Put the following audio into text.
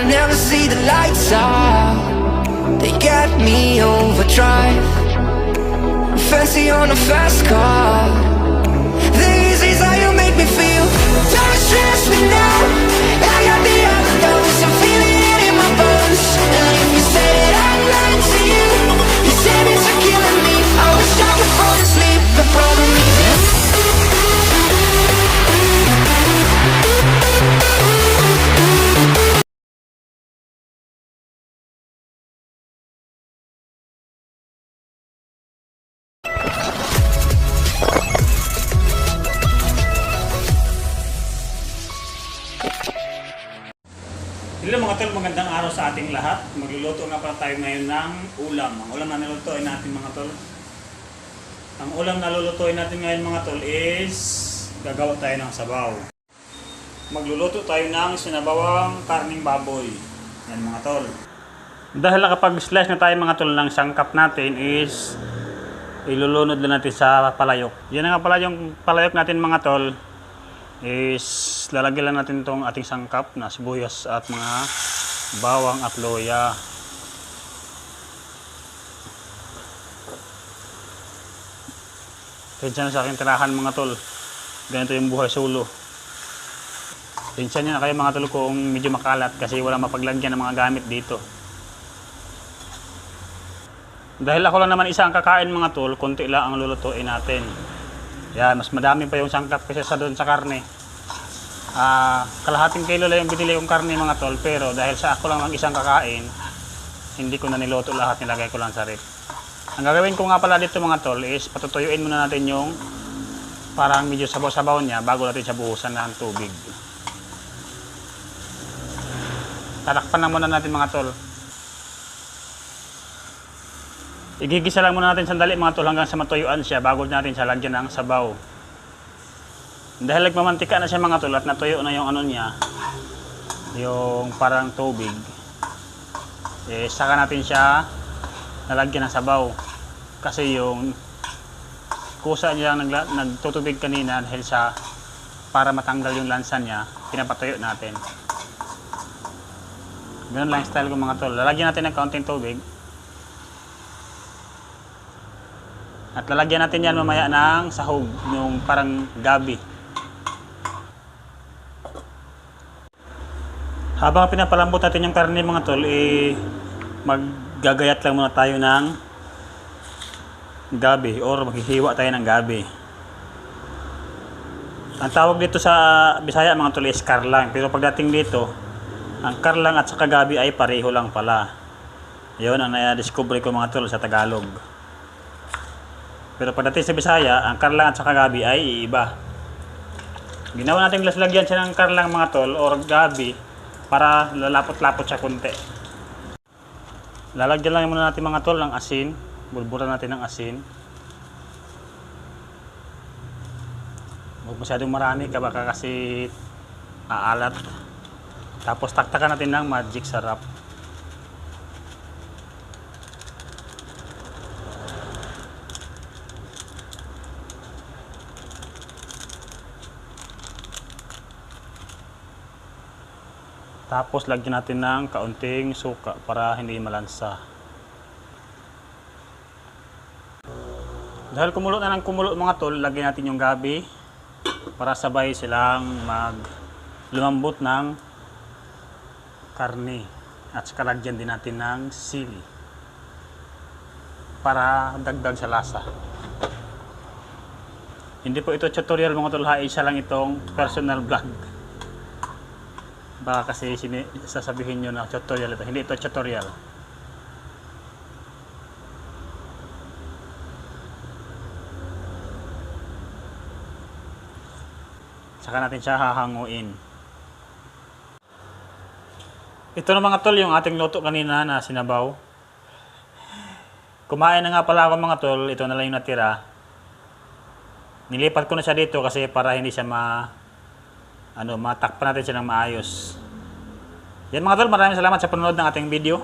I never see the lights out. They get me overdrive. Fancy on a fast car. This is how you make me feel. Don't stress me now. Hello mga tol, magandang araw sa ating lahat. Magluluto nga pala tayo ngayon ng ulam. Ang ulam na nilulutuin natin mga tol. Ang ulam na lulutuin natin ngayon mga tol is gagawa tayo ng sabaw. Magluluto tayo ng sinabawang karning baboy. Yan mga tol. Dahil nakapag slice na tayo mga tol ng sangkap natin is ilulunod lang natin sa palayok. Yan nga pala yung palayok natin mga tol is lalagyan lang natin tong ating sangkap na sibuyas at mga bawang at loya. Pensya na sa aking tirahan mga tol. Ganito yung buhay sulo. Pensya na kayo mga tol kung medyo makalat kasi wala mapaglagyan ng mga gamit dito. Dahil ako lang naman isa ang kakain mga tol, konti lang ang lulutuin natin. Yan, mas madami pa yung sangkap kasi sa doon sa karne. Ah, kalahating kilo lang yung binili kong karne mga tol, pero dahil sa ako lang ang isang kakain, hindi ko na niloto lahat, nilagay ko lang sa rep. Ang gagawin ko nga pala dito mga tol is patutuyuin muna natin yung parang medyo sabaw-sabaw niya bago natin siya buhusan ng tubig. Tatakpan na muna natin mga tol. Igigisa lang muna natin sandali mga tol hanggang sa matuyuan siya bago natin siya lagyan ng sabaw. Dahil nagmamantika na siya mga tol at natuyo na yung ano niya, yung parang tubig, eh saka natin siya nalagyan ng sabaw. Kasi yung kusa niya nagla, nagtutubig kanina dahil sa para matanggal yung lansa niya, pinapatuyo natin. Ganun lang style ko mga tol. Lalagyan natin ng kaunting tubig. At lalagyan natin yan mamaya ng sahog, yung parang gabi. Habang pinapalambot natin yung karne mga tol, eh, maggagayat lang muna tayo ng gabi or maghihiwa tayo ng gabi. Ang tawag dito sa Bisaya mga tol is karlang. Pero pagdating dito, ang karlang at saka gabi ay pareho lang pala. Yun ang na-discover ko mga tol sa Tagalog. Pero pagdating sa Bisaya, ang karlang at saka gabi ay iiba. Ginawa natin laslagyan siya ng karlang mga tol or gabi para lalapot-lapot siya konti. Lalagyan lang muna natin mga tol ng asin. Bulburan natin ng asin. Huwag masyadong marami ka baka kasi aalat. Tapos taktakan natin ng magic sarap. Tapos lagyan natin ng kaunting suka para hindi malansa. Dahil kumulo na ng kumulo mga tol, lagyan natin yung gabi para sabay silang mag lumambot ng karne. At saka lagyan din natin ng sili para dagdag sa lasa. Hindi po ito tutorial mga tol, ha, isa lang itong personal vlog baka kasi sini, sasabihin nyo na tutorial ito. Hindi ito tutorial. Saka natin siya hahanguin. Ito na mga tol, yung ating luto kanina na sinabaw. Kumain na nga pala ako mga tol, ito na lang yung natira. Nilipat ko na siya dito kasi para hindi siya ma ano, matakpan natin siya ng maayos. Yan mga tol, maraming salamat sa panonood ng ating video.